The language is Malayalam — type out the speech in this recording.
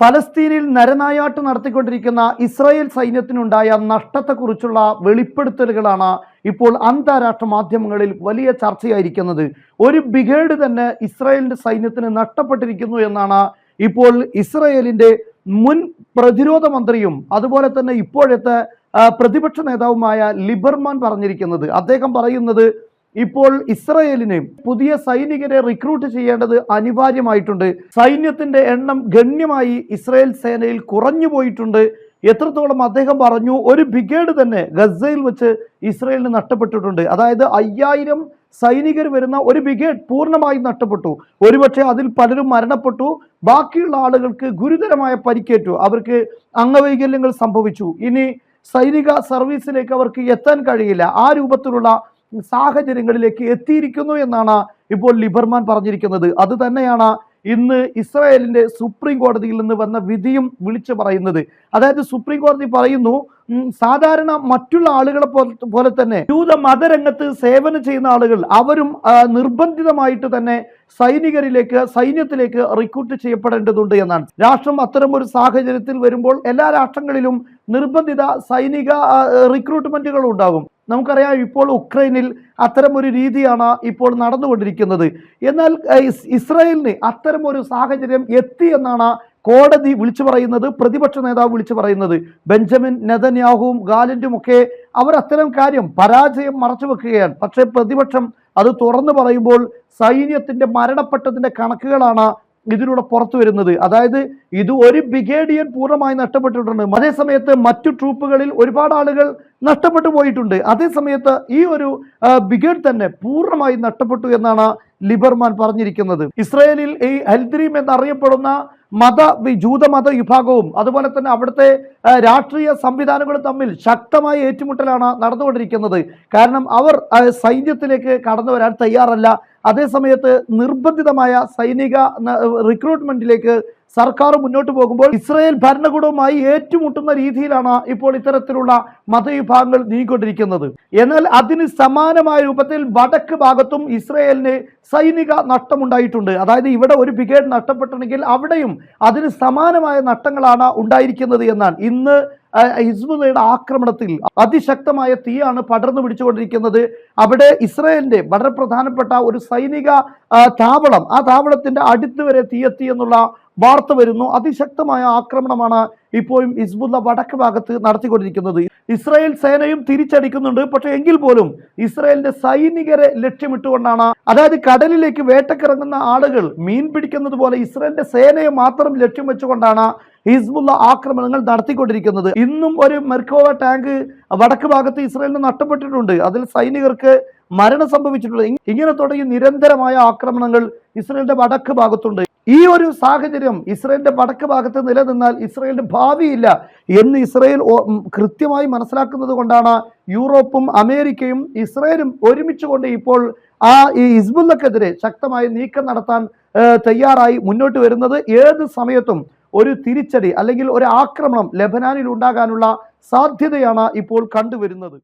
ഫലസ്തീനിൽ നരനായാട്ട് നടത്തിക്കൊണ്ടിരിക്കുന്ന ഇസ്രായേൽ സൈന്യത്തിനുണ്ടായ നഷ്ടത്തെക്കുറിച്ചുള്ള വെളിപ്പെടുത്തലുകളാണ് ഇപ്പോൾ അന്താരാഷ്ട്ര മാധ്യമങ്ങളിൽ വലിയ ചർച്ചയായിരിക്കുന്നത്. ഒരു ബ്രിഗേഡ് തന്നെ ഇസ്രായേലിന്റെ സൈന്യത്തിന് നഷ്ടപ്പെട്ടിരിക്കുന്നു എന്നാണ് ഇപ്പോൾ ഇസ്രായേലിന്റെ മുൻ പ്രതിരോധ മന്ത്രിയും അതുപോലെ തന്നെ ഇപ്പോഴത്തെ പ്രതിപക്ഷ നേതാവുമായ ലിബർമാൻ പറഞ്ഞിരിക്കുന്നത്. അദ്ദേഹം പറയുന്നത് ഇപ്പോൾ ഇസ്രയേലിന് പുതിയ സൈനികരെ റിക്രൂട്ട് ചെയ്യേണ്ടത് അനിവാര്യമായിട്ടുണ്ട്. സൈന്യത്തിന്റെ എണ്ണം ഗണ്യമായി ഇസ്രയേൽ സേനയിൽ കുറഞ്ഞു പോയിട്ടുണ്ട്. എത്രത്തോളം അദ്ദേഹം പറഞ്ഞു ഒരു ബ്രിഗേഡ് തന്നെ ഗസയിൽ വെച്ച് ഇസ്രയേലിന് നഷ്ടപ്പെട്ടിട്ടുണ്ട്. അതായത് അയ്യായിരം സൈനികർ വരുന്ന ഒരു ബ്രിഗേഡ് പൂർണമായും നഷ്ടപ്പെട്ടു. ഒരുപക്ഷെ അതിൽ പലരും മരണപ്പെട്ടു. ബാക്കിയുള്ള ആളുകൾക്ക് ഗുരുതരമായ പരിക്കേറ്റു. അവർക്ക് അംഗവൈകല്യങ്ങൾ സംഭവിച്ചു. ഇനി സൈനിക സർവീസിലേക്ക് അവർക്ക് എത്താൻ കഴിയില്ല. ആ രൂപത്തിലുള്ള സാഹചര്യങ്ങളിലേക്ക് എത്തിയിരിക്കുന്നു എന്നാണ് ഇപ്പോൾ ലിബർമാൻ പറഞ്ഞിരിക്കുന്നത്. അത് തന്നെയാണ് ഇന്ന് ഇസ്രായേലിന്റെ സുപ്രീം കോടതിയിൽ നിന്ന് വന്ന വിധിയും വിളിച്ചു പറയുന്നത്. അതായത് സുപ്രീം കോടതി പറയുന്നു സാധാരണ മറ്റുള്ള ആളുകളെ പോലെ തന്നെ ജൂത മതരംഗത്ത് സേവനം ചെയ്യുന്ന ആളുകൾ അവരും നിർബന്ധിതമായിട്ട് തന്നെ സൈനികരിലേക്ക് സൈന്യത്തിലേക്ക് റിക്രൂട്ട് ചെയ്യപ്പെടേണ്ടതുണ്ട് എന്നാണ്. രാഷ്ട്രം അത്തരം ഒരു സാഹചര്യത്തിൽ വരുമ്പോൾ എല്ലാ രാഷ്ട്രങ്ങളിലും നിർബന്ധിത സൈനിക റിക്രൂട്ട്മെന്റുകൾ ഉണ്ടാകും. നമുക്കറിയാം ഇപ്പോൾ ഉക്രൈനിൽ അത്തരമൊരു രീതിയാണ് ഇപ്പോൾ നടന്നുകൊണ്ടിരിക്കുന്നത്. എന്നാൽ ഇസ്രായേലിന് അത്തരമൊരു സാഹചര്യം എത്തി എന്നാണ് കോടതി വിളിച്ചു പറയുന്നത് പ്രതിപക്ഷ നേതാവ് വിളിച്ചു പറയുന്നത്. ബെഞ്ചമിൻ നെതന്യാഹുവും ഗാലന്റും ഒക്കെ അവർ അത്തരം കാര്യം പരാജയം മറച്ചു വെക്കുകയാണ്. പക്ഷേ പ്രതിപക്ഷം അത് തുറന്നു പറയുമ്പോൾ സൈന്യത്തിന്റെ മരണപ്പെട്ടതിന്റെ കണക്കുകളാണ് ഇതിലൂടെ പുറത്തു വരുന്നത്. അതായത് ഇത് ഒരു ബ്രിഗേഡിയൻ പൂർണമായി നഷ്ടപ്പെട്ടിട്ടുണ്ട്. അതേസമയത്ത് മറ്റു ട്രൂപ്പുകളിൽ ഒരുപാട് ആളുകൾ നഷ്ടപ്പെട്ടു പോയിട്ടുണ്ട്. അതേസമയത്ത് ഈ ഒരു ബ്രിഗേഡ് തന്നെ പൂർണമായി നഷ്ടപ്പെട്ടു എന്നാണ് ലിബർമാൻ പറഞ്ഞിരിക്കുന്നത്. ഇസ്രായേലിൽ ഈ ഹൽദ്രീം എന്നറിയപ്പെടുന്ന മത ജൂത ജൂതമത വിഭാഗവും അതുപോലെ തന്നെ അവിടുത്തെ രാഷ്ട്രീയ സംവിധാനങ്ങളും തമ്മിൽ ശക്തമായ ഏറ്റുമുട്ടലാണ് നടന്നുകൊണ്ടിരിക്കുന്നത്. കാരണം അവർ സൈന്യത്തിലേക്ക് കടന്നു വരാൻ തയ്യാറല്ല. അതേസമയത്ത് നിർബന്ധിതമായ സൈനിക റിക്രൂട്ട്മെന്റിലേക്ക് സർക്കാർ മുന്നോട്ട് പോകുമ്പോൾ ഇസ്രായേൽ ഭരണകൂടവുമായി ഏറ്റുമുട്ടുന്ന രീതിയിലാണ് ഇപ്പോൾ ഇത്തരത്തിലുള്ള മതവിഭാഗങ്ങൾ നീങ്ങിക്കൊണ്ടിരിക്കുന്നത്. എന്നാൽ അതിന് സമാനമായ രൂപത്തിൽ വടക്ക് ഭാഗത്തും ഇസ്രായേലിന് സൈനിക നഷ്ടമുണ്ടായിട്ടുണ്ട്. അതായത് ഇവിടെ ഒരു ബ്രിഗേഡ് നഷ്ടപ്പെട്ടിട്ടുണ്ടെങ്കിൽ അവിടെയും അതിന് സമാനമായ നഷ്ടങ്ങളാണ് ഉണ്ടായിരിക്കുന്നത് എന്നാൽ ഇന്ന് ഹിസ്ബുള്ളയുടെ ആക്രമണത്തിൽ അതിശക്തമായ തീയാണ് പടർന്നു പിടിച്ചുകൊണ്ടിരിക്കുന്നത്. അവിടെ ഇസ്രായേലിന്റെ വളരെ പ്രധാനപ്പെട്ട ഒരു സൈനിക താവളം ആ താവളത്തിന്റെ അടുത്ത് വരെ തീയെത്തി എന്നുള്ള വാർത്ത വരുന്നു. അതിശക്തമായ ആക്രമണമാണ് ഇപ്പോഴും ഇസ്ബുല്ല വടക്ക് ഭാഗത്ത് നടത്തിക്കൊണ്ടിരിക്കുന്നത്. ഇസ്രായേൽ സേനയും തിരിച്ചടിക്കുന്നുണ്ട്. പക്ഷേ എങ്കിൽ പോലും ഇസ്രായേലിന്റെ സൈനികരെ ലക്ഷ്യമിട്ടുകൊണ്ടാണ് അതായത് കടലിലേക്ക് വേട്ടക്കിറങ്ങുന്ന ആളുകൾ മീൻ പിടിക്കുന്നത് പോലെ ഇസ്രായേലിന്റെ സേനയെ മാത്രം ലക്ഷ്യം വെച്ചുകൊണ്ടാണ് ഹിസ്ബുള്ള ആക്രമണങ്ങൾ നടത്തിക്കൊണ്ടിരിക്കുന്നത്. ഇന്നും ഒരു മെർക്കോവ ടാങ്ക് വടക്ക് ഭാഗത്ത് ഇസ്രായേലിന് നഷ്ടപ്പെട്ടിട്ടുണ്ട്. അതിൽ സൈനികർക്ക് മരണം സംഭവിച്ചിട്ടുള്ളത് ഇങ്ങനെ തുടങ്ങി നിരന്തരമായ ആക്രമണങ്ങൾ ഇസ്രായേലിന്റെ വടക്ക് ഭാഗത്തുണ്ട്. ഈ ഒരു സാഹചര്യം ഇസ്രായേലിന്റെ വടക്ക് ഭാഗത്ത് നിലനിന്നാൽ ഇസ്രയേലിന് ഭാവിയില്ല എന്ന് ഇസ്രയേൽ കൃത്യമായി മനസ്സിലാക്കുന്നത് കൊണ്ടാണ് യൂറോപ്പും അമേരിക്കയും ഇസ്രായേലും ഒരുമിച്ചുകൊണ്ട് ഇപ്പോൾ ആ ഈ ഹിസ്ബുല്ലക്കെതിരെ ശക്തമായി നീക്കം നടത്താൻ തയ്യാറായി മുന്നോട്ട് വരുന്നത്. ഏത് സമയത്തും ഒരു തിരിച്ചടി അല്ലെങ്കിൽ ഒരു ആക്രമണം ലബനാനിൽ ഉണ്ടാകാനുള്ള സാധ്യതയാണ് ഇപ്പോൾ കണ്ടുവരുന്നത്.